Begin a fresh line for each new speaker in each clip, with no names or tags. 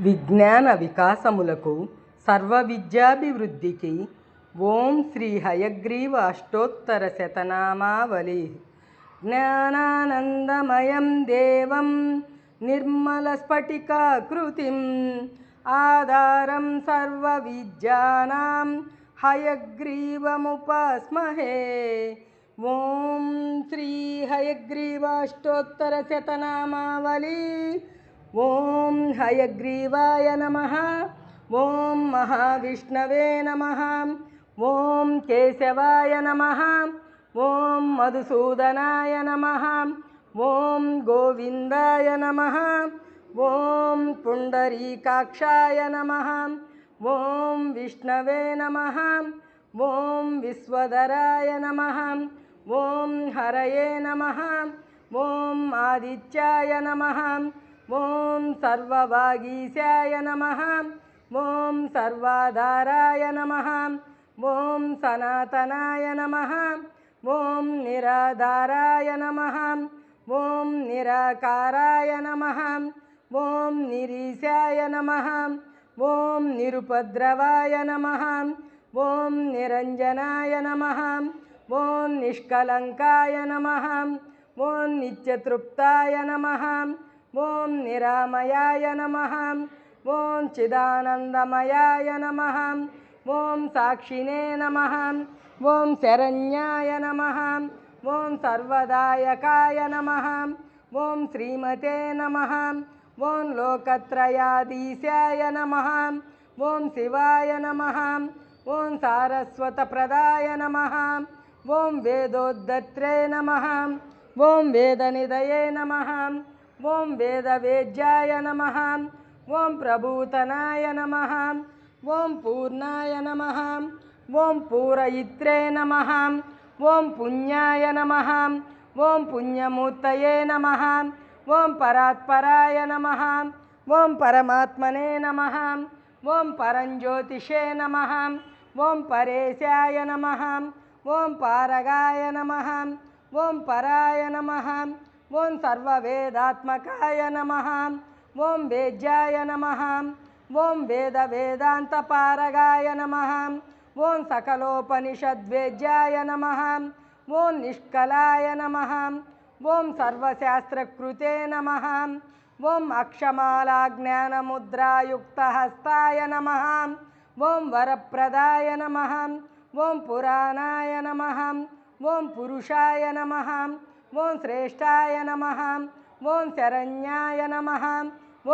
విజ్ఞాన వికాసములకు సర్వ విద్యాభివృద్ధికి ఓం శ్రీ హయగ్రీవ అష్టోత్తర శతనామావళి జ్ఞానానందమయం దేవం నిర్మలస్ఫటికాకృతిం ఆధారం సర్వ విద్యానాం హయగ్రీవముపాస్మహే ఓం శ్రీ హయగ్రీవాష్టోత్తర శతనామావళి ॐ हयग्रीवाय नमः। ॐ महाविष्णवे नमः। ॐ केशवाय नमः। ॐ मधुसूदनाय नमः। ॐ गोविन्दाय नमः। ॐ पुण्डरीकाक्षाय नमः। ॐ विष्णवे नमः। ॐ विश्वधराय नमः। ॐ हरये नमः। ॐ आदित्याय नमः। ॐ सर्वभागीशाय नमः। ॐ सर्वाधाराय नमः। ॐ सनातनाय नमः। ॐ निराधाराय नमः। ॐ निराकाराय नमः। ॐ निरीशाय नमः। ॐ निरुपद्रवाय नमः। ॐ निरञ्जनाय नमः। ॐ निष्कलङ्काय नमः। ॐ नित्यतृप्ताय नमः। ॐ निरामयाय नमः ॐ चिदानन्दमयाय नमः ॐ साक्षिणे नमः ॐ शरण्याय नमः ॐ सर्वदायकाय नमः ॐ श्रीमते नमः ॐ लोकत्रयाधीशाय नमः ॐ शिवाय नमः ॐ सारस्वतप्रदाय नमः ॐ वेदोद्धत्रे नमः ॐ वेदनिधये नमः ॐ वेदवेद्याय नमः ॐ प्रभूतनाय नमः ॐ पूर्णाय नमः ॐ पूरयित्रे नमः ॐ पुण्याय नमः ॐ पुण्यमूर्तये नमः ॐ परात्पराय नमः ॐ परमात्मने नमः ॐ परञ्ज्योतिषे नमः ॐ परेशाय नमः ॐ पारगाय नमः ॐ पराय नमः ॐ सर्ववेदात्मकाय नमः। ॐ वेद्याय नमः। ॐ वेदवेदान्तपारगाय नमः। ॐ सकलोपनिषद्वेद्याय नमः। ॐ निष्कलाय नमः। ॐ सर्वशास्त्रकृते नमः। ॐ अक्षमालाज्ञानमुद्रायुक्तहस्ताय नमः। ॐ वरप्रदाय नमः। ॐ पुराणाय नमः। ॐ पुरुषाय नमः। ॐ श्रेष्ठाय नमः ॐ शरण्याय नमः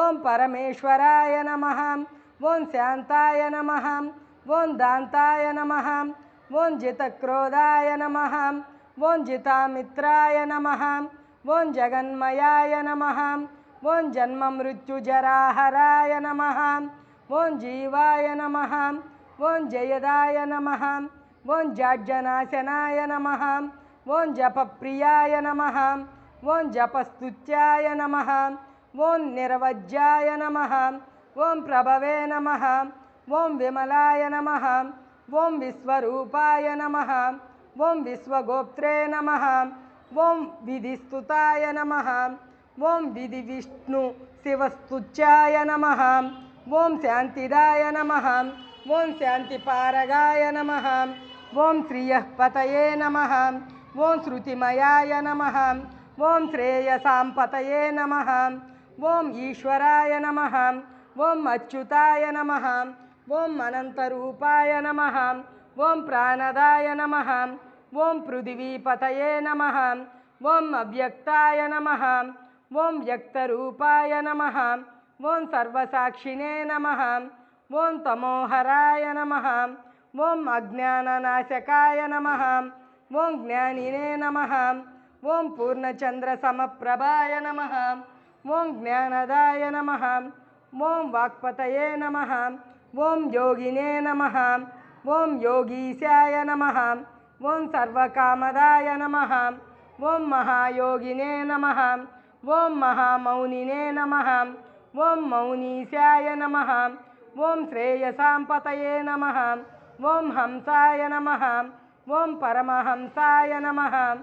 ॐ परमेश्वराय नमः ॐ शान्ताय नमः ॐ दान्ताय नमः ॐ जितक्रोधाय नमः ॐ जितामित्राय नमः ॐ जगन्मयाय नमः ॐ जन्ममृत्युजराहराय नमः ॐ जीवाय नमः ॐ जयदाय नमः ॐ जाड्यनाशनाय नमः ओं जपप्रियाय नमः ओं जपस्तुत्याय नमः ओं निर्वज्याय नम ओं प्रभवे नम ओं विमलाय नमः ओं विश्वरूपाय नम ओं विश्वगोप्त्रे नमः ओं विधिस्तुताय नम ओं विधिविष्णु शिवस्तुत्याय नमः ओं शान्तिदाय नमः ओं शान्तिपारगाय नमः ओं श्रियः पतये नमः ॐ श्रुतिमयाय नमः ॐ श्रेयसां पतये नमः ॐ ईश्वराय नमः ॐ अच्युताय नमः ॐ अनन्तरूपाय नमः ॐ प्राणदाय नमः ॐ पृथिवीपतये नमः ॐ अव्यक्ताय नमः ॐ व्यक्तरूपाय नमः ॐ सर्वसाक्षिणे नमः ॐ तमोहराय नमः ॐ अज्ञाननाशकाय नमः ॐ ज्ञानिने नमः ॐ पूर्णचन्द्रसमप्रभाय नमः ॐ ज्ञानदाय नमः ॐ वाक्पतये नमः ॐ योगिने नमः ॐ योगीस्याय नमः ॐ सर्वकामदाय नमः ॐ महायोगिने नमः ॐ महामौनिने नमः ॐ मौनिस्याय नमः वों श्रेयसाम्पतये नमः ॐ हंसाय नमः ॐ परमहंसाय नमः।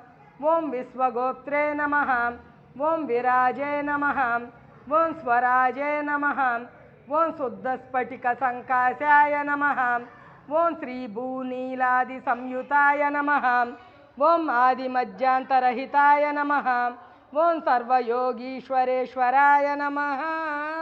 ॐ विश्वगोप्त्रे नमः। ॐ विराजे नमः। ॐ स्वराजे नमः। ॐ शुद्धस्फटिकसङ्काशाय नमः। ॐ श्रीभूनीलादिसंयुताय नमः। ॐ आदिमज्जान्तरहिताय नमः। ॐ सर्वयोगीश्वरेश्वराय नमः।